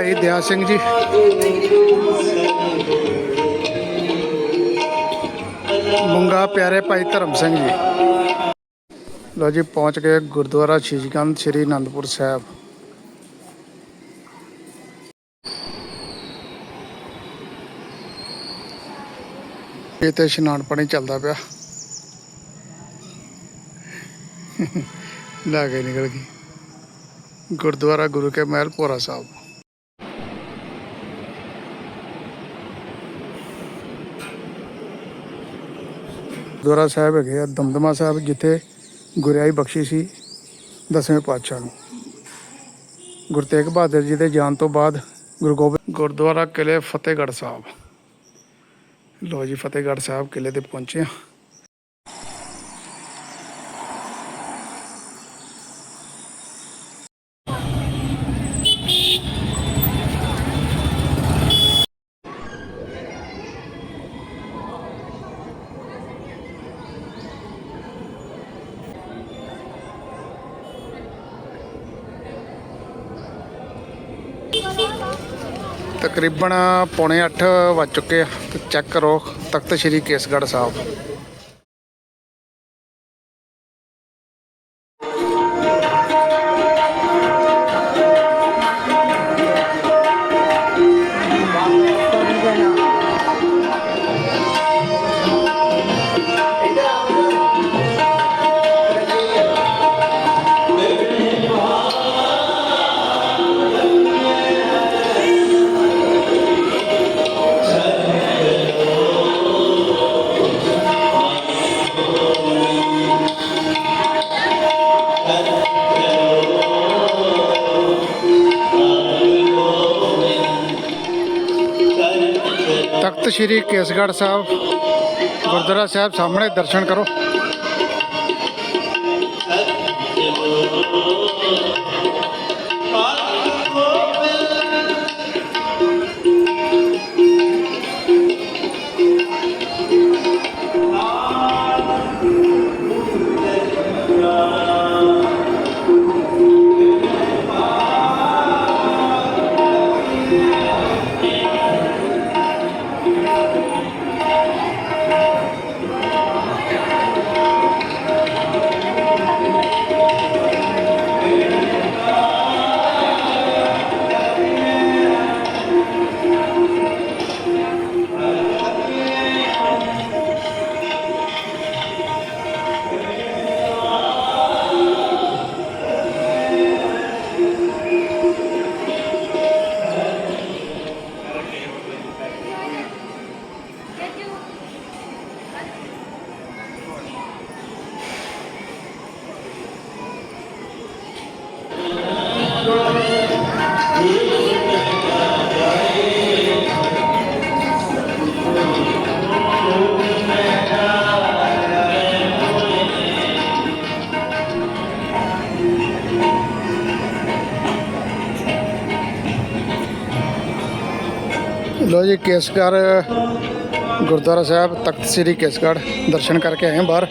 ਭਾਈ ਦਿਆ ਸਿੰਘ ਜੀ। ਮੁੰਗਾ ਪਿਆਰੇ ਭਾਈ ਧਰਮ ਸਿੰਘ ਜੀ। ਲੋ ਜੀ, ਪਹੁੰਚ ਗਏ ਗੁਰਦੁਆਰਾ ਸ਼ੀਸ਼ਗੰਜ ਸ੍ਰੀ ਅਨੰਦਪੁਰ ਸਾਹਿਬ। ਇਹ ਤੇ ਇਸ਼ਨਾਨ ਪਾਣੀ ਚੱਲਦਾ ਪਿਆ। ਲਾ ਕੇ ਨਿਕਲ ਗਈ। ਗੁਰਦੁਆਰਾ ਗੁਰੂ ਕੇ ਮਹਿਲ, ਭੋਰਾ ਸਾਹਿਬ। ਗੁਰਦੁਆਰਾ ਸਾਹਿਬ ਹੈਗੇ ਆ, ਦਮਦਮਾ ਸਾਹਿਬ, ਜਿੱਥੇ ਗੁਰਿਆਈ ਬਖਸ਼ੀ ਸੀ ਦਸਵੇਂ ਪਾਤਸ਼ਾਹ ਨੂੰ। ਗੁਰੂ ਤੇਗ ਬਹਾਦਰ ਜੀ ਦੇ ਜਾਣ ਤੋਂ ਬਾਅਦ ਗੁਰੂ ਗੋਬਿੰਦ ਗੁਰਦੁਆਰਾ ਕਿਲੇ ਫਤਿਹਗੜ੍ਹ ਸਾਹਿਬ। ਲੋ ਜੀ, ਫਤਿਹਗੜ੍ਹ ਸਾਹਿਬ ਕਿਲੇ ਤੇ ਪਹੁੰਚੇ ਆ ਤਕਰੀਬਨ ਪੌਣੇ 8 ਵੱਜ ਚੁੱਕੇ ਆ। ਤੇ ਚੈੱਕ ਕਰੋ ਤਖਤ ਸ੍ਰੀ ਕੇਸਗੜ੍ਹ ਸਾਹਿਬ। ਸ੍ਰੀ ਕੇਸਗੜ੍ਹ ਸਾਹਿਬ ਗੁਰਦੁਆਰਾ ਸਾਹਿਬ ਸਾਹਮਣੇ ਦਰਸ਼ਨ ਕਰੋ। ਜੀ ਕੇਸਗੜ੍ਹ ਗੁਰਦੁਆਰਾ ਸਾਹਿਬ ਤਖਤ ਸ੍ਰੀ ਕੇਸਗੜ੍ਹ। ਦਰਸ਼ਨ ਕਰਕੇ ਆਏ ਹਾਂ ਬਾਹਰ।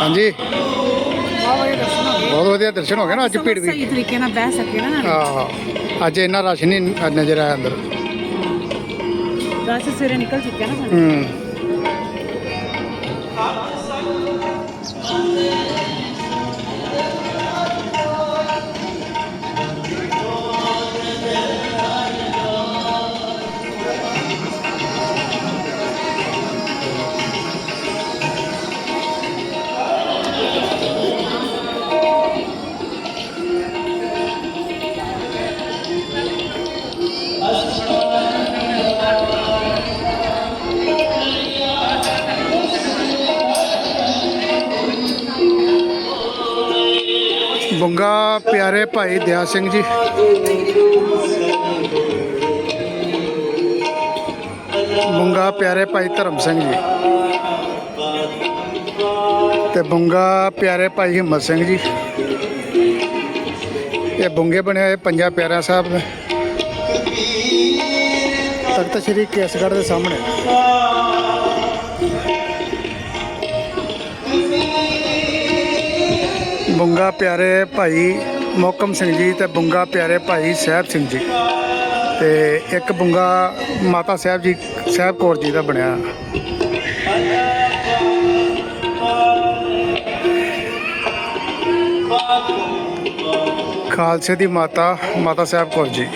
ਹਾਂਜੀ। ਬਹੁਤ ਵਧੀਆ ਦਰਸ਼ਨ ਹੋ ਗਏ। ਨਾ ਅੱਜ ਭੀੜ ਵੀ। ਸਹੀ ਤਰੀਕੇ ਨਾਲ ਬਹਿ ਸਕੇ ਨਾ ਨਾਲੇ। ਆਹ ਅੱਜ ਇੰਨਾ ਰਸ਼ ਨਹੀਂ ਨਜ਼ਰ ਆਇਆ ਅੰਦਰ। ਦਸ ਸਵੇਰੇ ਨਿਕਲ ਚੁੱਕਿਆ ਨਾ ਸਾਡੇ ਹੂੰ। ਬੁੰਗਾ ਪਿਆਰੇ ਭਾਈ ਦਿਆ ਸਿੰਘ ਜੀ। ਬੁੰਗਾ ਪਿਆਰੇ ਭਾਈ ਧਰਮ ਸਿੰਘ ਜੀ। ਤੇ ਬੁੰਗਾ ਪਿਆਰੇ ਭਾਈ ਹਿੰਮਤ ਸਿੰਘ ਜੀ। ਇਹ ਬੁੰਗੇ ਬਣੇ ਹੋਏ ਪੰਜਾ ਪਿਆਰਾ ਸਾਹਿਬ ਦੇ। ਤਖਤ ਸ੍ਰੀ ਕੇਸਗੜ੍ਹ ਦੇ ਸਾਹਮਣੇ। ਬੰਗਾ ਪਿਆਰੇ ਭਾਈ ਮੋਕਮ ਸਿੰਘ ਜੀ ਤੇ ਬੰਗਾ ਪਿਆਰੇ ਭਾਈ ਸਾਹਿਬ ਸਿੰਘ ਜੀ। ਤੇ ਇੱਕ ਬੰਗਾ ਮਾਤਾ ਸਾਹਿਬ ਜੀ, ਸਾਹਿਬ ਕੌਰ ਜੀ ਦਾ ਬਣਿਆ। ਖਾਲਸੇ ਦੀ ਮਾਤਾ ਮਾਤਾ ਸਾਹਿਬ ਕੌਰ ਜੀ।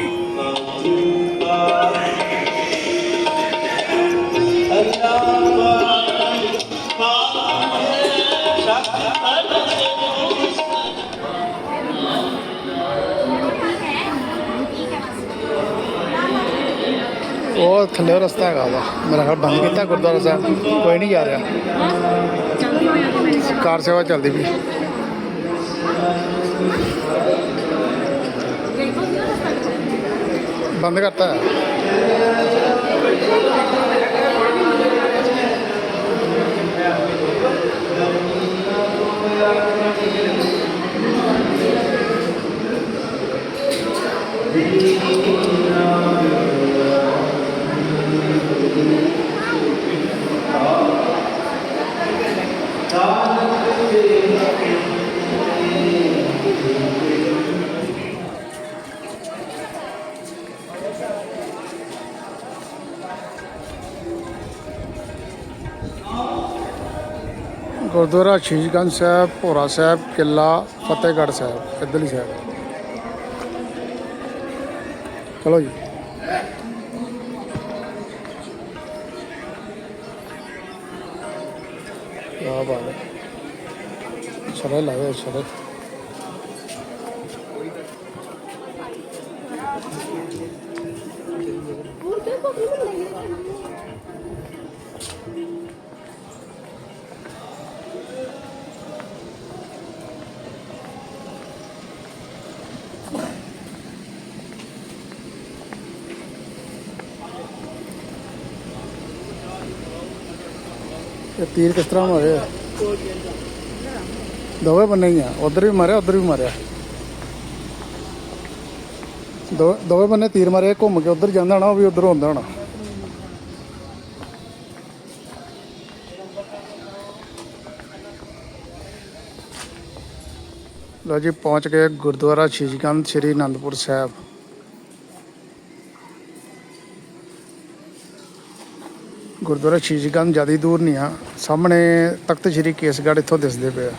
ਉਹ ਥੱਲੇ ਰਸਤਾ ਹੈਗਾ ਵਾ ਮੇਰਾ ਖਿਆਲ ਬੰਦ ਕੀਤਾ ਗੁਰਦੁਆਰਾ ਸਾਹਿਬ, ਕੋਈ ਨਹੀਂ ਜਾ ਰਿਹਾ। ਚੱਲਦੀ ਕਾਰ ਸੇਵਾ ਚੱਲਦੀ ਵੀ ਬੰਦ ਕਰਤਾ। ਗੁਰਦੁਆਰਾ ਸ਼ੀਸ਼ਗੰਜ ਸਾਹਿਬ, ਭੋਰਾ ਸਾਹਿਬ, ਕਿਲਾ, ਫਤਿਹਗੜ੍ਹ ਸਾਹਿਬ, ਇੱਧਰਲੀ ਸਾਹਿਬ ਚਲੋ ਜੀ। ਆ ਬਾਤ ਹੈ। ਸਰੇ ਲਾਵੇ ਸਰੇ ਇਹ ਤੀਰ ਕਿਸ ਤਰ੍ਹਾਂ ਮਾਰੇ ਆ? ਦੋਵੇਂ ਬੰਨੇ ਹੀ ਆ। ਉਧਰ ਵੀ ਮਾਰਿਆ, ਉਧਰ ਵੀ ਮਾਰਿਆ। ਦੋ, ਦੋਵੇਂ ਬੰਨੇ ਤੀਰ ਮਾਰਿਆ ਘੁੰਮ ਕੇ ਉਧਰ ਜਾਂਦਾ ਹੋਣਾ, ਉਹ ਵੀ ਉਧਰ ਹੁੰਦਾ ਹੋਣਾ। ਲੋ ਜੀ, ਪਹੁੰਚ ਗਏ ਗੁਰਦੁਆਰਾ ਸ਼ੀਸ਼ਗੰਜ ਸ੍ਰੀ ਅਨੰਦਪੁਰ ਸਾਹਿਬ। ਗੁਰਦੁਆਰਾ ਸ਼ੀਸ਼ਗੰਜ ਜ਼ਿਆਦਾ ਦੂਰ ਨਹੀਂ ਆ। ਸਾਹਮਣੇ ਤਖਤ ਸ੍ਰੀ ਕੇਸਗੜ੍ਹ ਇੱਥੋਂ ਦਿਸਦੇ ਪਏ ਆ।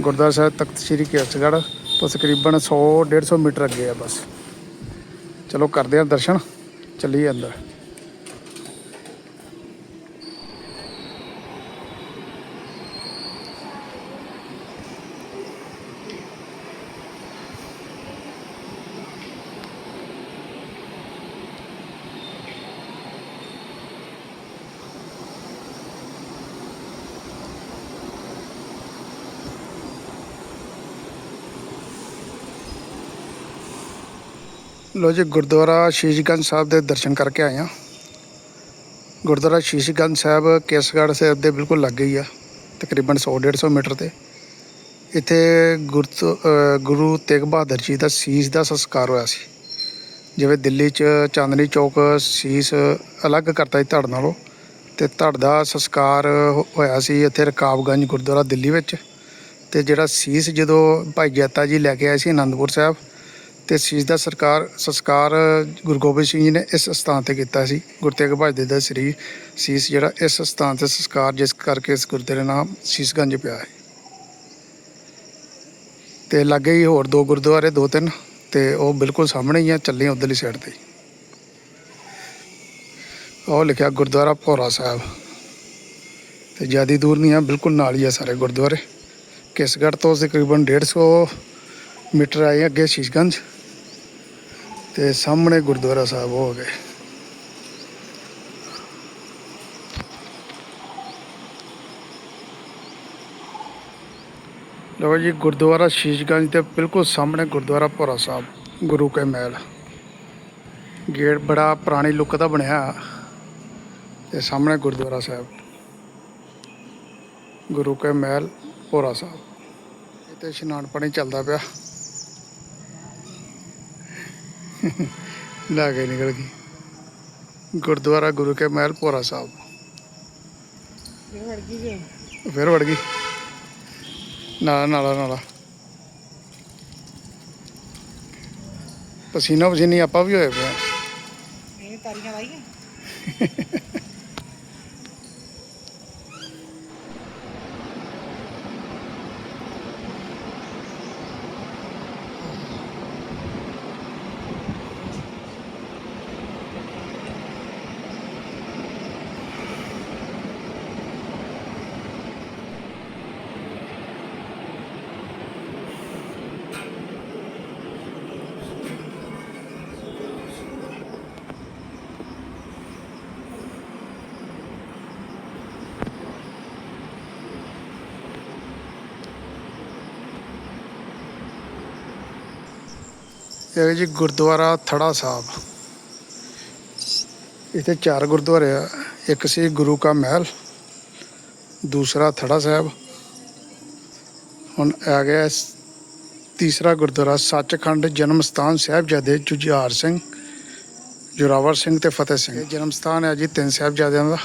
ਗੁਰਦੁਆਰਾ ਸਾਹਿਬ ਤਖਤ ਸ੍ਰੀ ਕੇਸਗੜ੍ਹ ਤੋਂ ਤਕਰੀਬਨ 100 150 ਮੀਟਰ ਅੱਗੇ ਆ ਬਸ। ਚਲੋ ਕਰਦੇ ਆ ਦਰਸ਼ਨ, ਚੱਲੀਏ ਅੰਦਰ। ਲੋ ਜੀ, ਗੁਰਦੁਆਰਾ ਸ਼ੀਸ਼ਗੰਜ ਸਾਹਿਬ ਦੇ ਦਰਸ਼ਨ ਕਰਕੇ ਆਏ ਆ ਗੁਰਦੁਆਰਾ ਸ਼ੀਸ਼ਗੰਜ ਸਾਹਿਬ ਕੇਸਗੜ੍ਹ ਸਾਹਿਬ ਦੇ ਬਿਲਕੁਲ ਲੱਗੇ ਹੀ ਆ, ਤਕਰੀਬਨ 100 150 ਮੀਟਰ ਤੇ। ਇੱਥੇ ਗੁਰਤ- ਗੁਰੂ ਤੇਗ ਬਹਾਦਰ ਜੀ ਦਾ ਸੀਸ ਦਾ ਸੰਸਕਾਰ ਹੋਇਆ ਸੀ। ਜਿਵੇਂ ਦਿੱਲੀ 'ਚ ਚਾਂਦਨੀ ਚੌਕ ਸੀਸ ਅਲੱਗ ਕਰਤਾ ਸੀ ਧੜ ਨਾਲੋਂ, ਤੇ ਧੜ ਦਾ ਸੰਸਕਾਰ ਹੋਇਆ ਸੀ ਇੱਥੇ ਰਕਾਬਗੰਜ ਗੁਰਦੁਆਰਾ ਦਿੱਲੀ ਵਿੱਚ। ਤੇ ਜਿਹੜਾ ਸੀਸ ਜਦੋਂ ਭਾਈ ਜੈਤਾ ਜੀ ਲੈ ਕੇ ਆਏ ਸੀ ਆਨੰਦਪੁਰ ਸਾਹਿਬ ਤੇ ਸੀਸ ਦਾ ਸਰਕਾਰ, ਸੰਸਕਾਰ ਗੁਰੂ ਗੋਬਿੰਦ ਸਿੰਘ ਜੀ ਨੇ ਇਸ ਸਥਾਨ ਤੇ ਕੀਤਾ ਸੀ। ਗੁਰੂ ਤੇਗ ਬਹਾਦਰ ਦਾ ਸ੍ਰੀ ਸੀਸ ਜਿਹੜਾ ਇਸ ਸਥਾਨ ਤੇ ਸੰਸਕਾਰ, ਜਿਸ ਕਰਕੇ ਇਸ ਗੁਰਦੁਆਰੇ ਦਾ ਨਾਮ ਸੀਸਗੰਜ ਪਿਆ ਹੈ। ਤੇ ਲਾਗੇ ਹੀ ਹੋਰ ਦੋ ਗੁਰਦੁਆਰੇ, ਦੋ ਤਿੰਨ, ਤੇ ਉਹ ਬਿਲਕੁਲ ਸਾਹਮਣੇ ਹੀ ਆ, ਚੱਲੇ ਉਧਰਲੀ ਸਾਈਡ ਤੇ। ਉਹ ਲਿਖਿਆ ਗੁਰਦੁਆਰਾ ਭੋਰਾ ਸਾਹਿਬ। ਤੇ ਜ਼ਿਆਦਾ ਦੂਰ ਨਹੀਂ ਆ, ਬਿਲਕੁਲ ਨਾਲ ਹੀ ਆ ਸਾਰੇ ਗੁਰਦੁਆਰੇ। ਕਿਸਗੜ੍ਹ ਤੋਂ ਤਕਰੀਬਨ 150 ਮੀਟਰ ਆਏ ਅੱਗੇ ਸ਼ੀਸ਼ਗੰਜ। ਤੇ ਸਾਹਮਣੇ ਗੁਰਦੁਆਰਾ ਸਾਹਿਬ ਹੋ ਗਏ। ਲਓ ਜੀ, ਗੁਰਦੁਆਰਾ ਸ਼ੀਸ਼ਗੰਜ ਦੇ ਬਿਲਕੁਲ ਸਾਹਮਣੇ ਗੁਰਦੁਆਰਾ ਭੋਰਾ ਸਾਹਿਬ, ਗੁਰੂ ਕੇ ਮਹਿਲ। ਗੇਟ ਬੜਾ ਪੁਰਾਣੀ ਲੁੱਕ ਦਾ ਬਣਿਆ ਤੇ ਸਾਹਮਣੇ ਗੁਰਦੁਆਰਾ ਸਾਹਿਬ। ਗੁਰੂ ਕੇ ਮਹਿਲ, ਭੋਰਾ ਸਾਹਿਬ। ਇੱਥੇ ਇਸ਼ਨਾਨ ਪਾਣੀ ਚੱਲਦਾ ਪਿਆ। ਲਾ ਕੇ ਨਿਕਲ ਗਈ। ਗੁਰਦੁਆਰਾ ਗੁਰੂ ਕੇ ਮਹਿਲ ਪੋਰਾ ਸਾਹਿਬ। ਫਿਰ ਵੜ ਗਈ ਜੀ? ਨਾਲਾ ਨਾਲਾ ਨਾਲਾ। ਪਸੀਨਾ ਪਸੀਨੀ ਆਪਾਂ ਵੀ ਹੋਏ ਪਏ ਇਹ ਤਾਰੀਆਂ ਲਾਈਏ ਇਹ ਜੀ ਗੁਰਦੁਆਰਾ ਥੜਾ ਸਾਹਿਬ। ਇੱਥੇ ਚਾਰ ਗੁਰਦੁਆਰੇ ਆ। ਇੱਕ ਸੀ ਗੁਰੂ ਕਾ ਮਹਿਲ, ਦੂਸਰਾ ਥੜਾ ਸਾਹਿਬ। ਹੁਣ ਆ ਗਿਆ ਤੀਸਰਾ ਗੁਰਦੁਆਰਾ, ਸੱਚਖੰਡ ਜਨਮ ਸਥਾਨ ਸਾਹਿਬਜ਼ਾਦੇ ਜੁਝਾਰ ਸਿੰਘ, ਜੋਰਾਵਰ ਸਿੰਘ ਤੇ ਫਤਿਹ ਸਿੰਘ। ਜਨਮ ਸਥਾਨ ਹੈ ਜੀ ਤਿੰਨ ਸਾਹਿਬਜ਼ਾਦਿਆਂ ਦਾ।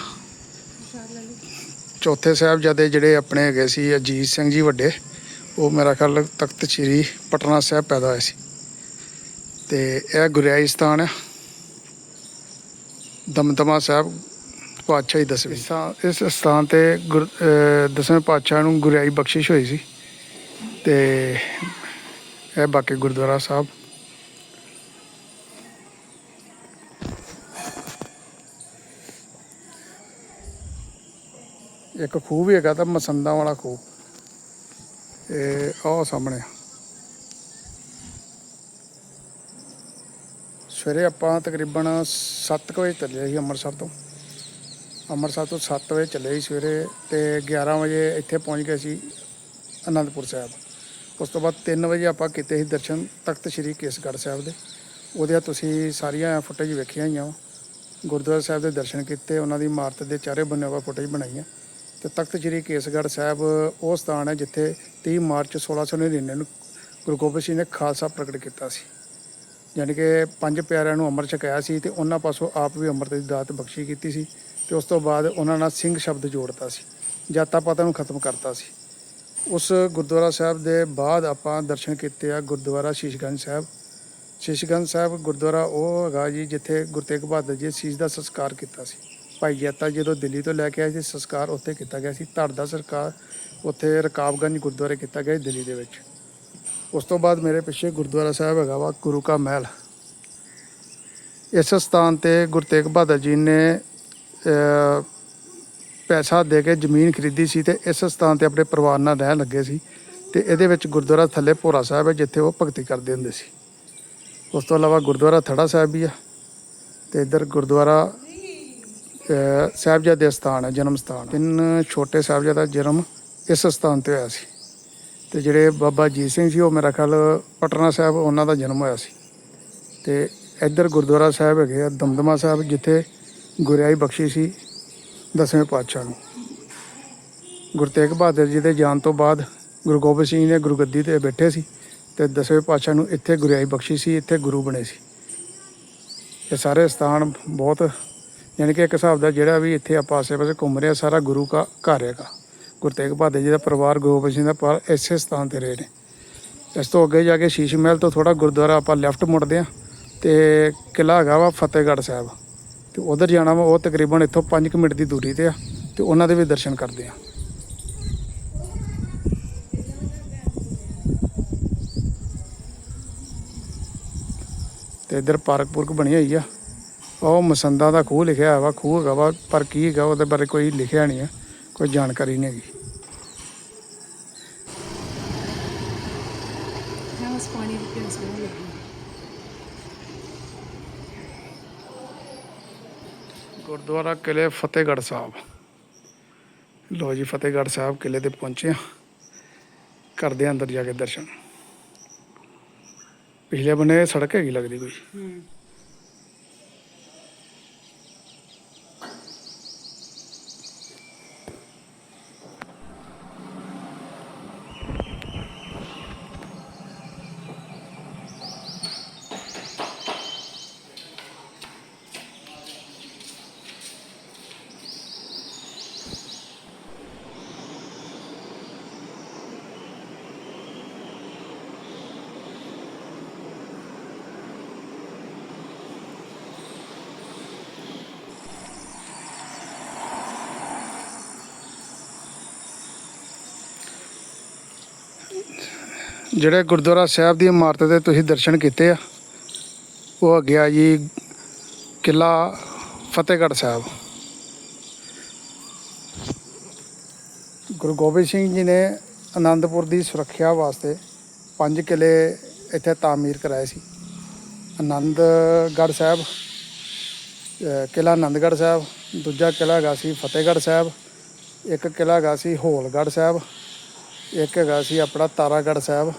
ਚੌਥੇ ਸਾਹਿਬਜ਼ਾਦੇ ਜਿਹੜੇ ਆਪਣੇ ਹੈਗੇ ਸੀ ਅਜੀਤ ਸਿੰਘ ਜੀ ਵੱਡੇ, ਉਹ ਮੇਰਾ ਖਿਆਲ ਤਖਤ ਸ੍ਰੀ ਪਟਨਾ ਸਾਹਿਬ ਪੈਦਾ ਹੋਏ ਸੀ। ਤੇ ਇਹ ਗੁਰਿਆਈ ਸਥਾਨ ਹੈ। ਦਮਦਮਾ ਸਾਹਿਬ ਪਾਤਸ਼ਾਹੀ ਦਸਵੀਂ। ਸਥਾਨ, ਇਸ ਸਥਾਨ ਤੇ ਗੁਰ- ਦਸਵੇਂ ਪਾਤਸ਼ਾਹ ਨੂੰ ਗੁਰਿਆਈ ਬਖਸ਼ਿਸ਼ ਹੋਈ ਸੀ। ਤੇ ਇਹ ਬਾਕੀ ਗੁਰਦੁਆਰਾ ਸਾਹਿਬ। ਇੱਕ ਖੂਹ ਵੀ ਹੈਗਾ ਤਾਂ ਮਸੰਦਾਂ ਵਾਲਾ ਖੂਹ। ਇਹ ਆਹ ਸਾਹਮਣੇ ਆ। ਸਵੇਰੇ ਆਪਾਂ ਤਕਰੀਬਨ 7 ਵਜੇ ਚੱਲੇ ਸੀ ਅੰਮ੍ਰਿਤਸਰ ਤੋਂ। ਅੰਮ੍ਰਿਤਸਰ ਤੋਂ 7 ਵਜੇ ਚੱਲੇ ਸੀ ਸਵੇਰੇ ਤੇ 11 ਵਜੇ ਇੱਥੇ ਪਹੁੰਚ ਗਏ ਸੀ ਅਨੰਦਪੁਰ ਸਾਹਿਬ। ਉਸ ਤੋਂ ਬਾਅਦ 3 ਵਜੇ ਆਪਾਂ ਕੀਤੇ ਸੀ ਦਰਸ਼ਨ ਤਖਤ ਸ੍ਰੀ ਕੇਸਗੜ੍ਹ ਸਾਹਿਬ ਦੇ। ਉਹਦੇ ਤੁਸੀਂ ਸਾਰੀਆਂ ਫੁਟੇਜ ਵੇਖੀਆਂ ਹੋਈਆਂ ਵਾ। ਗੁਰਦੁਆਰਾ ਸਾਹਿਬ ਦੇ ਦਰਸ਼ਨ ਕੀਤੇ, ਉਹਨਾਂ ਦੀ ਇਮਾਰਤ ਦੇ ਚਾਰੇ ਬੰਨੇ ਆਪਾਂ ਫੁਟੇਜ ਬਣਾਈਆਂ। ਤੇ ਤਖਤ ਸ੍ਰੀ ਕੇਸਗੜ੍ਹ ਸਾਹਿਬ ਉਹ ਸਥਾਨ ਹੈ ਜਿੱਥੇ 30 ਮਾਰਚ 1699 ਨੂੰ ਗੁਰੂ ਗੋਬਿੰਦ ਸਿੰਘ ਨੇ ਖਾਲਸਾ ਪ੍ਰਗਟ ਕੀਤਾ ਸੀ। ਯਾਨੀ ਕਿ ਪੰਜ ਪਿਆਰਿਆਂ ਨੂੰ ਅੰਮ੍ਰਿਤ ਛਕਾਇਆ ਸੀ ਤੇ ਉਹਨਾਂ ਪਾਸੋਂ ਆਪ ਵੀ ਅੰਮ੍ਰਿਤ ਦੀ ਦਾਤ ਬਖਸ਼ੀ ਕੀਤੀ ਸੀ ਤੇ ਉਸ ਤੋਂ ਬਾਅਦ ਉਹਨਾਂ ਨਾਲ ਸਿੰਘ ਸ਼ਬਦ ਜੋੜਤਾ ਸੀ, ਜਾਤਾਂ ਪਾਤਾਂ ਨੂੰ ਖਤਮ ਕਰਤਾ ਸੀ। ਉਸ ਗੁਰਦੁਆਰਾ ਸਾਹਿਬ ਦੇ ਬਾਅਦ ਆਪਾਂ ਦਰਸ਼ਨ ਕੀਤੇ ਆ ਗੁਰਦੁਆਰਾ ਸ਼ੀਸ਼ਗੰਜ ਸਾਹਿਬ। ਸ਼ੀਸ਼ਗੰਜ ਸਾਹਿਬ ਗੁਰਦੁਆਰਾ ਉਹ ਹੈਗਾ ਜੀ ਜਿੱਥੇ ਗੁਰੂ ਤੇਗ ਬਹਾਦਰ ਜੀ ਸੀਸ ਦਾ ਸੰਸਕਾਰ ਕੀਤਾ ਸੀ। ਭਾਈ ਜੈਤਾ ਜਦੋਂ ਦਿੱਲੀ ਤੋਂ ਲੈ ਕੇ ਆਏ ਸੀ, ਸੰਸਕਾਰ ਉੱਥੇ ਕੀਤਾ ਗਿਆ ਸੀ। ਧੜ ਦਾ ਸਰਕਾਰ ਉੱਥੇ ਰਕਾਬਗੰਜ ਗੁਰਦੁਆਰੇ ਕੀਤਾ ਗਿਆ ਸੀ ਦਿੱਲੀ ਦੇ ਵਿੱਚ। ਉਸ ਤੋਂ ਬਾਅਦ ਮੇਰੇ ਪਿੱਛੇ ਗੁਰਦੁਆਰਾ ਸਾਹਿਬ ਹੈਗਾ ਵਾ, ਗੁਰੂ ਕਾ ਮਹਿਲ। ਇਸ ਸਥਾਨ ਤੇ ਗੁਰੂ ਤੇਗ ਬਹਾਦਰ ਜੀ ਨੇ ਪੈਸਾ ਦੇ ਕੇ ਜ਼ਮੀਨ ਖਰੀਦੀ ਸੀ ਤੇ ਇਸ ਸਥਾਨ ਤੇ ਆਪਣੇ ਪਰਿਵਾਰ ਨਾਲ ਰਹਿਣ ਲੱਗੇ ਸੀ ਤੇ ਇਹਦੇ ਵਿੱਚ ਗੁਰਦੁਆਰਾ ਥੱਲੇ ਭੋਰਾ ਸਾਹਿਬ ਹੈ, ਜਿੱਥੇ ਉਹ ਭਗਤੀ ਕਰਦੇ ਹੁੰਦੇ ਸੀ। ਉਸ ਤੋਂ ਇਲਾਵਾ ਗੁਰਦੁਆਰਾ ਥੜਾ ਸਾਹਿਬ ਵੀ ਆ ਤੇ ਇੱਧਰ ਗੁਰਦੁਆਰਾ ਸਾਹਿਬਜ਼ਾਦੇ ਸਥਾਨ ਹੈ, ਜਨਮ ਸਥਾਨ। ਤਿੰਨ ਛੋਟੇ ਸਾਹਿਬਜ਼ਾਦਾ ਜਨਮ ਇਸ ਸਥਾਨ ਤੇ ਹੋਇਆ ਸੀ। ਤੇ ਜਿਹੜੇ ਬਾਬਾ ਜੀਤ ਸਿੰਘ ਸੀ, ਉਹ ਮੇਰਾ ਖਿਆਲ ਪਟਨਾ ਸਾਹਿਬ ਉਹਨਾਂ ਦਾ ਜਨਮ ਹੋਇਆ ਸੀ। ਤੇ ਇੱਧਰ ਗੁਰਦੁਆਰਾ ਸਾਹਿਬ ਹੈਗੇ ਆ, ਦਮਦਮਾ ਸਾਹਿਬ, ਜਿੱਥੇ ਗੁਰਿਆਈ ਬਖਸ਼ੀ ਸੀ ਦਸਵੇਂ ਪਾਤਸ਼ਾਹ ਨੂੰ। ਗੁਰੂ ਤੇਗ ਬਹਾਦਰ ਜੀ ਦੇ ਜਾਣ ਤੋਂ ਬਾਅਦ ਗੁਰੂ ਗੋਬਿੰਦ ਸਿੰਘ ਨੇ ਗੁਰਗੱਦੀ ਤੇ ਬੈਠੇ ਸੀ ਤੇ ਦਸਵੇਂ ਪਾਤਸ਼ਾਹ ਨੂੰ ਇੱਥੇ ਗੁਰਿਆਈ ਬਖਸ਼ੀ ਸੀ, ਇੱਥੇ ਗੁਰੂ ਬਣੇ ਸੀ। ਇਹ ਸਾਰੇ ਸਥਾਨ ਬਹੁਤ, ਯਾਨੀ ਕਿ ਇੱਕ ਹਿਸਾਬ ਦਾ ਜਿਹੜਾ ਵੀ ਇੱਥੇ ਆਪਾਂ ਆਸੇ-ਪਾਸੇ ਘੁੰਮ ਰਿਹਾ ਸਾਰਾ ਗੁਰੂ ਦਾ ਘਰ ਹੈਗਾ। ਗੁਰੂ ਤੇਗ ਬਹਾਦਰ ਜੀ ਦਾ ਪਰਿਵਾਰ ਗੁਰੂ ਗੋਬਿੰਦ ਸਿੰਘ ਦਾ ਪਰ ਇਸੇ ਸਥਾਨ ਤੇ ਰਹੇ ਨੇ। ਇਸ ਤੋਂ ਅੱਗੇ ਜਾ ਕੇ ਸ਼ੀਸ਼ ਮਹਿਲ ਤੋਂ ਥੋੜਾ ਗੁਰਦੁਆਰਾ ਆਪਾਂ ਲੈਫਟ ਮੁੜਦੇ ਆ ਤੇ ਕਿਲ੍ਹਾ ਹੈਗਾ ਵਾ ਫਤਿਹਗੜ੍ਹ ਸਾਹਿਬ। ਤੇ ਉਧਰ ਜਾਣਾ ਵਾ, ਉਹ ਤਕਰੀਬਨ ਇੱਥੋਂ 5 ਮਿੰਟ ਦੀ ਦੂਰੀ ਤੇ ਆ ਤੇ ਉਹਨਾਂ ਦੇ ਵੀ ਦਰਸ਼ਨ ਕਰਦੇ ਆ ਤੇ ਇੱਧਰ ਪਾਰਕ ਪੂਰਕ ਬਣੀ ਹੋਈ ਆ। ਉਹ ਮਸੰਦਾ ਦਾ ਖੂਹ ਲਿਖਿਆ ਹੋਇਆ ਵਾ, ਖੂਹ ਹੈਗਾ ਵਾ, ਪਰ ਕੀ ਹੈਗਾ ਉਹਦੇ ਬਾਰੇ ਕੋਈ ਲਿਖਿਆ ਨਹੀਂ ਆ, ਕੋਈ ਜਾਣਕਾਰੀ ਨਹੀਂ ਹੈਗੀ ਮੈਂ ਉਸ ਪਾਣੀ ਦੀ ਪਿਆਸ ਬਹੁਤ ਲੱਗੀ ਗੁਰਦੁਆਰਾ ਕਿਲੇ ਫਤਿਹਗੜ੍ਹ ਸਾਹਿਬ। ਲੋ ਜੀ, ਫਤਿਹਗੜ੍ਹ ਸਾਹਿਬ ਕਿਲੇ ਤੇ ਪਹੁੰਚੇ ਆ ਕਰਦੇ ਆ ਅੰਦਰ ਜਾ ਕੇ ਦਰਸ਼ਨ। ਪਿਛਲੇ ਬੰਨੇ ਸੜਕ ਹੈਗੀ ਲੱਗਦੀ ਕੋਈ? ਜਿਹੜੇ ਗੁਰਦੁਆਰਾ ਸਾਹਿਬ ਦੀ ਇਮਾਰਤ ਦੇ ਤੁਸੀਂ ਦਰਸ਼ਨ ਕੀਤੇ ਆ, ਉਹ ਅੱਗੇ ਆ ਜੀ ਕਿਲਾ ਫਤਿਹਗੜ੍ਹ ਸਾਹਿਬ। ਗੁਰੂ ਗੋਬਿੰਦ ਸਿੰਘ ਜੀ ਨੇ ਆਨੰਦਪੁਰ ਦੀ ਸੁਰੱਖਿਆ ਵਾਸਤੇ ਪੰਜ ਕਿਲੇ ਇੱਥੇ ਤਾਮੀਰ ਕਰਾਏ ਸੀ। ਆਨੰਦਗੜ੍ਹ ਸਾਹਿਬ, ਅਹ ਕਿਲਾ ਆਨੰਦਗੜ੍ਹ ਸਾਹਿਬ, ਦੂਜਾ ਕਿਲਾ ਹੈਗਾ ਸੀ ਫਤਿਹਗੜ੍ਹ ਸਾਹਿਬ, ਇੱਕ ਕਿਲਾ ਹੈਗਾ ਸੀ ਹੋਲਗੜ੍ਹ ਸਾਹਿਬ ਇੱਕ ਹੈਗਾ ਸੀ ਆਪਣਾ ਤਾਰਾਗੜ੍ਹ ਸਾਹਿਬ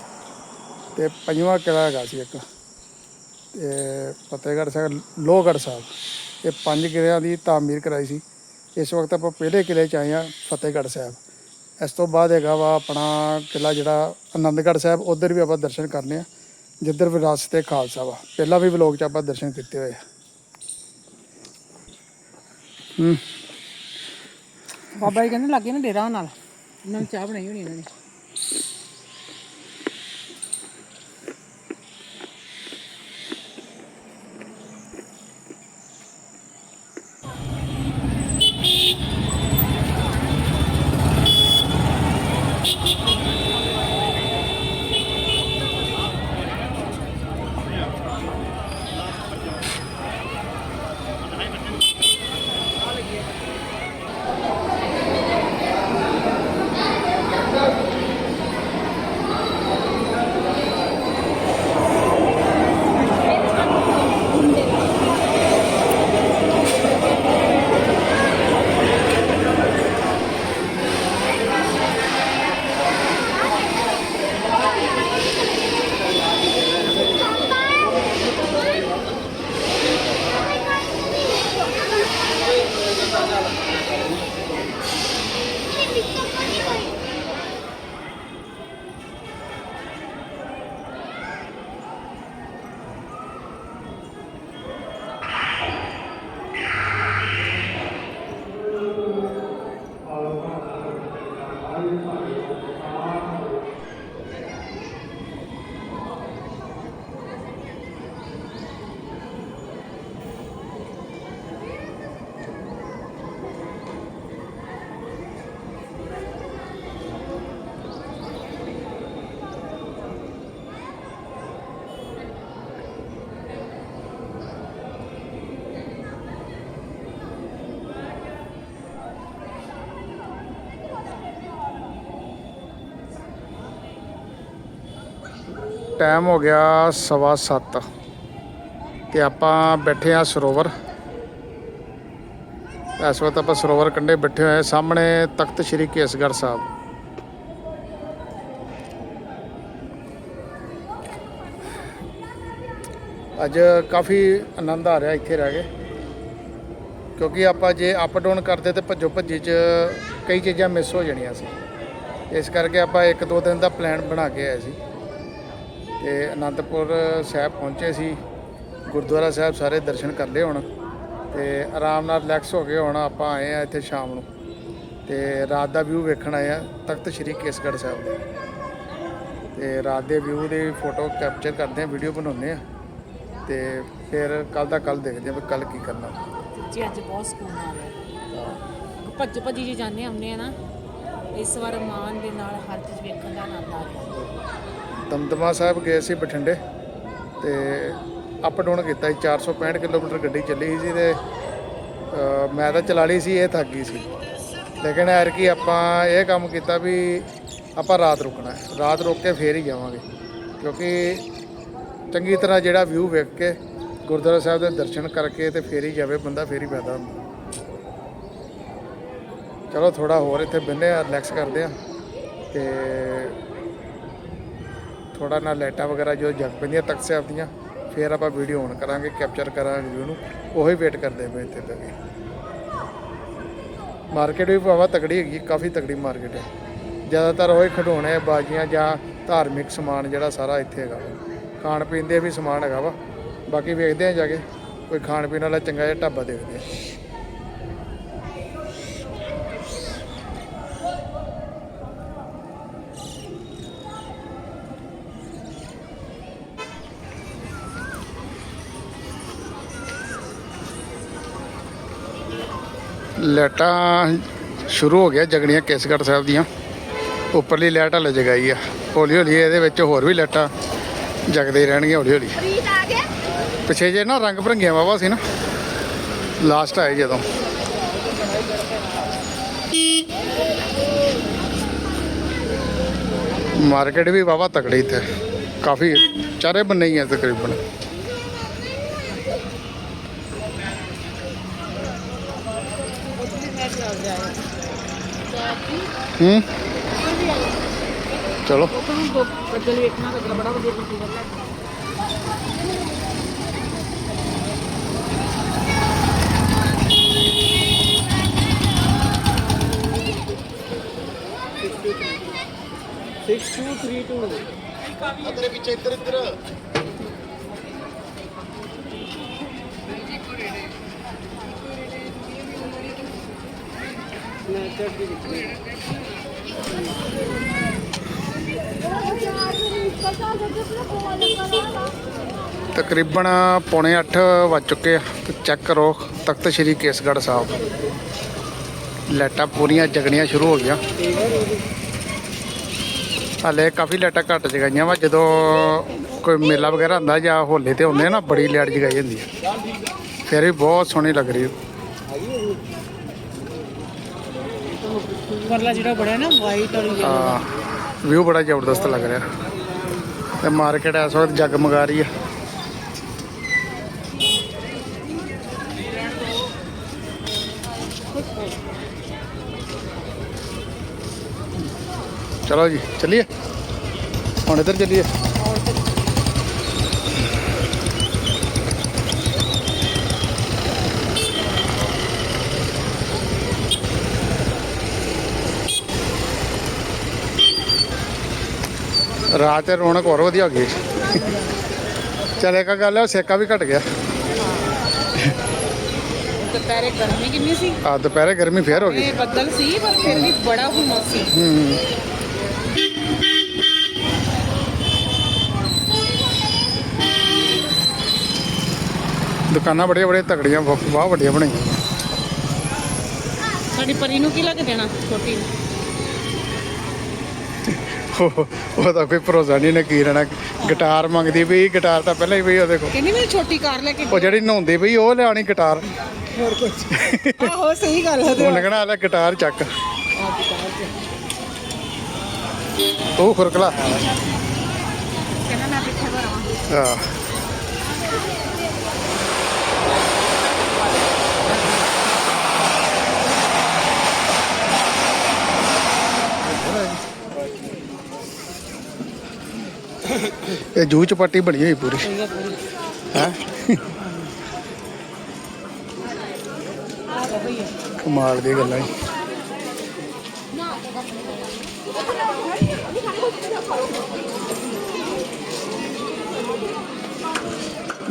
ਤੇ ਪੰਜਵਾਂ ਕਿਲ੍ਹਾ ਹੈਗਾ ਸੀ ਇੱਕ, ਤੇ ਫਤਿਹਗੜ੍ਹ ਸਾਹਿਬ, ਲੋਹਗੜ੍ਹ ਸਾਹਿਬ, ਇਹ ਪੰਜ ਕਿਲ੍ਹਿਆਂ ਦੀ ਤਾਮੀਰ ਕਰਾਈ ਸੀ। ਇਸ ਵਕਤ ਆਪਾਂ ਪਹਿਲੇ ਕਿਲ੍ਹੇ 'ਚ ਆਏ ਆ ਫਤਿਹਗੜ੍ਹ ਸਾਹਿਬ। ਇਸ ਤੋਂ ਬਾਅਦ ਹੈਗਾ ਵਾ ਆਪਣਾ ਕਿਲ੍ਹਾ ਜਿਹੜਾ ਆਨੰਦਗੜ੍ਹ ਸਾਹਿਬ, ਉਧਰ ਵੀ ਆਪਾਂ ਦਰਸ਼ਨ ਕਰਨੇ ਆ, ਜਿੱਧਰ ਵਿਰਾਸਤ ਖਾਲਸਾ ਵਾ। ਪਹਿਲਾਂ ਵੀ ਵਲੋਗ 'ਚ ਆਪਾਂ ਦਰਸ਼ਨ ਕੀਤੇ ਹੋਏ ਆ। ਹੂੰ। ਬਾਬਾ ਜੀ ਕਹਿੰਦੇ ਲੱਗੇ ਨਾ ਡੇਰਾ ਨਾਲ। ਇਹਨਾਂ ਚਾਹ ਬਣਾਈ ਹੋਣੀ ਇਹਨਾਂ ਨੇ। ਟਾਈਮ ਹੋ ਗਿਆ ਸਵਾ ਸੱਤ ਤੇ ਆਪਾਂ ਬੈਠੇ ਆ ਸਰੋਵਰ। ਇਸ ਵਕਤ ਆਪਾਂ ਸਰੋਵਰ ਕੰਢੇ ਬੈਠੇ ਹੋਏ ਸਾਹਮਣੇ ਤਖਤ ਸ੍ਰੀ ਕੇਸਗੜ੍ਹ ਸਾਹਿਬ। ਅੱਜ ਕਾਫੀ ਆਨੰਦ ਆ ਰਿਹਾ ਇੱਥੇ ਰਹਿ ਕੇ, ਕਿਉਂਕਿ ਆਪਾਂ ਜੇ ਅਪ ਡਾਊਨ ਕਰਦੇ ਤੇ ਭੱਜੋ ਭੱਜੀ ਚ ਕਈ ਚੀਜ਼ਾਂ ਮਿਸ ਹੋ ਜਾਣੀਆਂ ਸੀ। ਇਸ ਕਰਕੇ ਆਪਾਂ ਇੱਕ ਦੋ ਦਿਨ ਦਾ ਪਲਾਨ ਬਣਾ ਕੇ ਆਏ ਸੀ। ਤੇ ਅਨੰਦਪੁਰ ਸਾਹਿਬ ਪਹੁੰਚੇ ਸੀ। ਗੁਰਦੁਆਰਾ ਸਾਹਿਬ ਸਾਰੇ ਦਰਸ਼ਨ ਕਰ ਲਏ ਹੁਣ ਤੇ ਆਰਾਮ ਨਾਲ ਰਿਲੈਕਸ ਹੋ ਕੇ ਹੁਣ ਆਪਾਂ ਆਏ ਆ ਇੱਥੇ ਸ਼ਾਮ ਨੂੰ। ਤੇ ਰਾਤ ਦਾ ਵਿਊ ਵੇਖਣ ਆਏ ਆ ਤਖਤ ਸ੍ਰੀ ਕੇਸਗੜ੍ਹ ਸਾਹਿਬ ਦਾ। ਤੇ ਰਾਤ ਦੇ ਵਿਊ ਦੀ ਫੋਟੋ ਕੈਪਚਰ ਕਰਦੇ ਆ ਵੀਡੀਓ ਬਣਾਉਂਦੇ ਆ। ਤੇ ਫਿਰ ਕੱਲ ਦਾ ਕੱਲ ਦੇਖਦੇ ਆ ਵੀ ਕੱਲ ਕੀ ਕਰਨਾ। ਜੀ ਅੱਜ ਬਹੁਤ ਸਕੂਨ ਆ ਰਿਹਾ ਭੱਜ ਭੱਜੀ ਜੇ ਜਾਂਦੇ ਆਉਂਦੇ ਆ ਨਾ ਇਸ ਵਾਰ ਮਾਨ ਦੇ ਨਾਲ ਹਰ ਚੀਜ਼ ਵੇਖਣ ਦਾ ਆਨੰਦ ਆ ਰਿਹਾ। ਦਮਦਮਾ ਸਾਹਿਬ ਗਏ ਸੀ ਬਠਿੰਡੇ ਤੇ ਅਪ ਡਾਊਨ ਕੀਤਾ ਸੀ 465 ਕਿਲੋਮੀਟਰ ਗੱਡੀ ਚੱਲੀ ਸੀ ਤੇ ਮੈਂ ਤਾਂ ਚਲਾ ਲਈ ਸੀ, ਇਹ ਥੱਕ ਗਈ ਸੀ। ਲੇਕਿਨ ਐਰ ਕੀ ਆਪਾਂ ਇਹ ਕੰਮ ਕੀਤਾ ਵੀ ਆਪਾਂ ਰਾਤ ਰੁਕਣਾ ਹੈ। ਰਾਤ ਰੁਕ ਕੇ ਫੇਰ ਹੀ ਜਾਵਾਂਗੇ। ਕਿਉਂਕਿ ਚੰਗੀ ਤਰ੍ਹਾਂ ਜਿਹੜਾ ਵਿਊ ਵੇਖ ਕੇ ਗੁਰਦੁਆਰਾ ਸਾਹਿਬ ਦੇ ਦਰਸ਼ਨ ਕਰਕੇ ਤੇ ਫੇਰ ਹੀ ਜਾਵੇ, ਬੰਦਾ ਫੇਰ ਹੀ ਪੈਦਾ ਹੁੰਦਾ। ਚਲੋ ਥੋੜਾ ਹੋਰ ਇੱਥੇ ਬੰਨੇ ਆ ਰਿਲੈਕਸ ਕਰਦੇ ਆ ਤੇ ਥੋੜਾ ਨਾਲ ਲਾਈਟਾਂ ਵਗੈਰਾ ਜੋ ਜਗ ਪੈਂਦੀਆਂ, ਤਖਤ ਸਾਹਿਬ ਦੀਆਂ, ਫਿਰ ਆਪਾਂ ਵੀਡੀਓ ਔਨ ਕਰਾਂਗੇ ਕੈਪਚਰ ਕਰਾਂਗੇ ਵੀਡੀਓ ਨੂੰ। ਉਹੀ ਵੇਟ ਕਰਦੇ ਪਏ ਇੱਥੇ ਤੱਕ। ਮਾਰਕੀਟ ਵੀ ਭਾਵਾ ਤਕੜੀ ਹੈਗੀ, ਕਾਫੀ ਤਕੜੀ ਮਾਰਕੀਟ ਹੈ। ਜ਼ਿਆਦਾਤਰ ਉਹੀ ਖਿਡੌਣੇ, ਬਾਜੀਆਂ ਜਾਂ ਧਾਰਮਿਕ ਸਮਾਨ ਜਿਹੜਾ ਸਾਰਾ ਇੱਥੇ ਹੈਗਾ ਵਾ। ਖਾਣ ਪੀਣ ਦੇ ਵੀ ਸਮਾਨ ਹੈਗਾ ਵਾ। ਬਾਕੀ ਵੇਖਦੇ ਆ ਜਾ ਕੇ, ਕੋਈ ਖਾਣ ਪੀਣ ਵਾਲਾ ਚੰਗਾ ਜਿਹਾ ਢਾਬਾ ਦੇਖਦੇ ਆ ਲਾਈਟਾਂ ਸ਼ੁਰੂ ਹੋ ਗਿਆ ਜਗਣੀਆਂ ਕੇਸਗੜ੍ਹ ਸਾਹਿਬ ਦੀਆਂ। ਉੱਪਰਲੀ ਲਾਈਟ ਹਲੇ ਜਗਾਈ ਆ। ਹੌਲੀ ਹੌਲੀ ਇਹਦੇ ਵਿੱਚ ਹੋਰ ਵੀ ਲਾਈਟਾਂ ਜਗਦੇ ਰਹਿਣਗੀਆਂ ਹੌਲੀ ਹੌਲੀ। ਆ ਪਿੱਛੇ ਜੇ ਨਾ ਰੰਗ ਭਰੰਗੀਆਂ ਵਾਵਾ ਸੀ ਨਾ ਲਾਸਟ ਆਏ ਜਦੋਂ। ਮਾਰਕੀਟ ਵੀ ਵਾਵਾ ਤਕੜੀ ਤੇ ਕਾਫੀ ਚਾਰੇ ਬੰਨੇ ਹੀ ਹੈ ਤਕਰੀਬਨ। ਹੂੰ? ਚਲੋ। ਬੱਦਲ ਵੇਖਣਾ ਤਾਂ ਬੜਾ ਵਧੀਆ ਦਾ ਤੇਰੇ ਪਿੱਛੇ ਇੱਧਰ ਇੱਧਰ। ਤਕਰੀਬਨ ਪੌਣੇ 8 ਵੱਜ ਚੁੱਕੇ ਆ, ਤੇ ਚੈੱਕ ਕਰੋ, ਤਖਤ ਸ੍ਰੀ ਕੇਸਗੜ੍ਹ ਸਾਹਿਬ। ਲਾਈਟਾਂ ਪੂਰੀਆਂ ਜਗਣੀਆਂ ਸ਼ੁਰੂ ਹੋ ਗਈਆਂ। ਹਾਲੇ ਕਾਫੀ ਲਾਈਟਾਂ ਘੱਟ ਜਗਾਈਆਂ ਵਾ, ਜਦੋਂ ਕੋਈ ਮੇਲਾ ਵਗੈਰਾ ਹੁੰਦਾ ਜਾਂ ਹੋਲੇ ਤੇ ਹੁੰਦੇ ਆ ਨਾ, ਬੜੀ ਲੈਟ ਜਗਾਈ ਹੁੰਦੀ ਹੈ ਫਿਰ ਵੀ ਬਹੁਤ ਸੋਹਣੀ ਲੱਗ ਰਹੀ ਹੈ ਪਰਲਾ ਜਿਹੜਾ ਬੜਿਆ ਨਾ ਵਾਈਟ ਔਰ ਆ ਵਿਊ ਬੜਾ ਜ਼ਬਰਦਸਤ ਲੱਗ ਰਿਹਾ। ਤੇ ਮਾਰਕੀਟ ਇਸ ਵਕਤ ਜਗਮਗਾ ਰਹੀ ਹੈ। ਚਲੋ ਜੀ, ਚੱਲੀਏ। ਹੁਣ ਇੱਧਰ ਚੱਲੀਏ। ਰਾਤ ਤੇ ਰੌਣਕ ਹੋਰ ਵਧੀਆ ਹੋ ਗਈ। ਚਲ ਇੱਕ ਗੱਲ ਹੈ ਸੇਕਾ ਵੀ ਘਟ ਗਿਆ। ਦੁਪਹਿਰੇ ਗਰਮੀ ਕਿੰਨੀ ਸੀ? ਆ ਦੁਪਹਿਰੇ ਗਰਮੀ ਫੇਰ ਹੋ ਗਈ। ਇਹ ਬੱਦਲ ਸੀ ਪਰ ਫਿਰ ਵੀ ਬੜਾ ਹੁਮਸ ਸੀ। ਹੂੰ। ਦੁਕਾਨਾਂ ਬੜੀਆਂ ਬੜੀਆਂ ਤਕੜੀਆਂ ਬਹੁਤ ਵੱਡੀਆਂ ਬਣਾਈਆਂ। ਸਾਡੀ ਪਰੀ ਨੂੰ ਕੀ ਲੱਗ ਦੇਣਾ ਛੋਟੀ ਨੂੰ? ਉਹਦਾ ਕੋਈ ਭਰੋਸਾ ਨਹੀਂ ਨੇ ਕੀ ਰਹਿਣਾ ਗਿਟਾਰ ਮੰਗਦੀ ਪਈ ਗਿਟਾਰ ਤਾਂ ਪਹਿਲਾਂ ਹੀ ਪਈ ਉਹਦੇ ਕੋਲ। ਕਹਿੰਦੀ ਮੇਰੀ ਛੋਟੀ ਕਾਰ ਲੈ ਕੇ ਉਹ ਜਿਹੜੀ ਨਹਾਉਂਦੀ ਪਈ ਉਹ ਲਿਆਣੀ ਗਿਟਾਰ ਹੋਰ ਕੁਝ ਆਹੋ ਸਹੀ ਗੱਲ ਹੈ ਤੇ ਉਹ ਲੱਗਣਾ ਲੈ ਗਿਟਾਰ ਚੱਕ। ਤੂੰ ਖੁਰਕਲਾ। ਕਹਿੰਦਾ ਮੈਂ ਪਿੱਛੇ ਭਰਾਵਾਂ ਹਾਂ। ਇਹ ਜੂਹ ਚਪਾਟੀ ਬਣੀ ਹੋਈ ਪੂਰੀ। ਸਹੀ ਗੱਲ ਹੈ? ਕਮਾਲ ਦੀ ਗੱਲਾਂ ਹੀ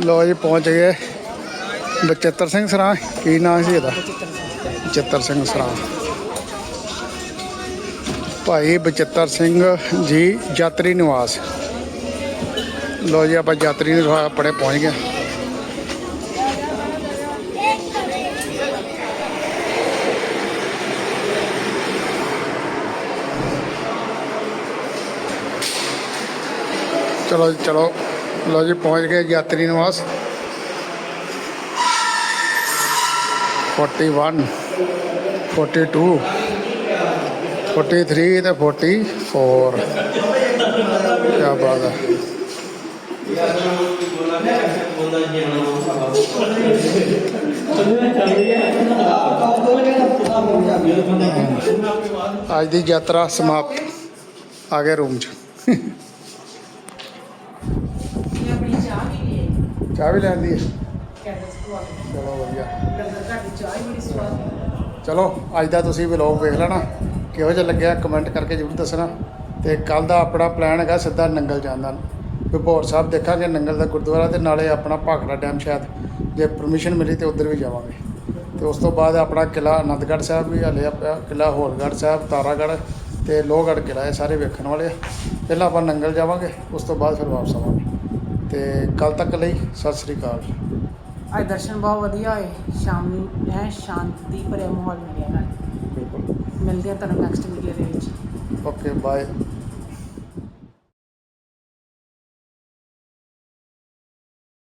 ਲੋ ਜੀ, ਪਹੁੰਚ ਗਏ ਬਚਿੱਤਰ ਸਿੰਘ ਸਰਾਂ। ਕੀ ਨਾਂ ਸੀ ਇਹਦਾ? ਬਚਿੱਤਰ ਸਿੰਘ ਸਰਾਂ। ਭਾਈ ਬਚਿੱਤਰ ਸਿੰਘ ਜੀ, ਯਾਤਰੀ ਨਿਵਾਸ। ਲੋ ਜੀ, ਆਪਾਂ ਯਾਤਰੀ ਨਿਵਾਸ ਆਪਣੇ ਪਹੁੰਚ ਗਏ। ਚਲੋ ਜੀ, ਚਲੋ। ਲੋ ਜੀ, ਪਹੁੰਚ ਗਏ ਯਾਤਰੀ ਨਿਵਾਸ। 41 42 43 ਤੇ 44 ਕੀ ਬਾਤ ਹੈ। ਅੱਜ ਦੀ ਯਾਤਰਾ ਸਮਾਪਤ। ਆ ਗਏ ਰੂਮ 'ਚ। ਚਾਹ ਵੀ ਲੈਂਦੀ ਹੈ। ਚਲੋ ਵਧੀਆ। ਚਲੋ, ਅੱਜ ਦਾ ਤੁਸੀਂ ਵਲੌਗ ਵੇਖ ਲੈਣਾ। ਕਿਹੋ ਜਿਹਾ ਲੱਗਿਆ ਕਮੈਂਟ ਕਰਕੇ ਜ਼ਰੂਰ ਦੱਸਣਾ। ਤੇ ਕੱਲ ਦਾ ਆਪਣਾ ਪਲਾਨ ਹੈਗਾ ਸਿੱਧਾ ਨੰਗਲ ਜਾਣ ਦਾ। ਵਿਭੋਰ ਸਾਹਿਬ ਦੇਖਾਂਗੇ ਨੰਗਲ ਦਾ ਗੁਰਦੁਆਰਾ ਤੇ ਨਾਲੇ ਆਪਣਾ ਭਾਖੜਾ ਡੈਮ ਸ਼ਾਇਦ ਜੇ ਪਰਮਿਸ਼ਨ ਮਿਲੀ ਤੇ ਉਧਰ ਵੀ ਜਾਵਾਂਗੇ। ਤੇ ਉਸ ਤੋਂ ਬਾਅਦ ਆਪਣਾ ਕਿਲਾ ਆਨੰਦਗੜ੍ਹ ਸਾਹਿਬ ਵੀ ਹਲੇ ਪਿਆ ਕਿਲਾ ਹੋਲਗੜ੍ਹ ਸਾਹਿਬ ਤਾਰਾਗੜ੍ਹ ਤੇ ਲੋਹਗੜ੍ਹ ਕਿਲਾ ਇਹ ਸਾਰੇ ਵੇਖਣ ਵਾਲੇ ਆ। ਪਹਿਲਾਂ ਆਪਾਂ ਨੰਗਲ ਜਾਵਾਂਗੇ ਉਸ ਤੋਂ ਬਾਅਦ ਫਿਰ ਵਾਪਸ ਆਵਾਂਗੇ। ਤੇ ਕੱਲ ਤੱਕ ਲਈ ਸਤਿ ਸ੍ਰੀ ਅਕਾਲ। ਅੱਜ ਦਰਸ਼ਨ ਬਹੁਤ ਵਧੀਆ ਹੋਏ। ਸ਼ਾਮ ਨੂੰ ਐ ਸ਼ਾਂਤੀ ਭਰਿਆ ਮਾਹੌਲ ਮਿਲਿਆ ਨਾਲ। ਬਿਲਕੁਲ। ਮਿਲਦੇ ਆ ਤੁਹਾਨੂੰ ਨੈਕਸਟ ਵੀਡੀਓ ਦੇ ਵਿੱਚ। Okay bye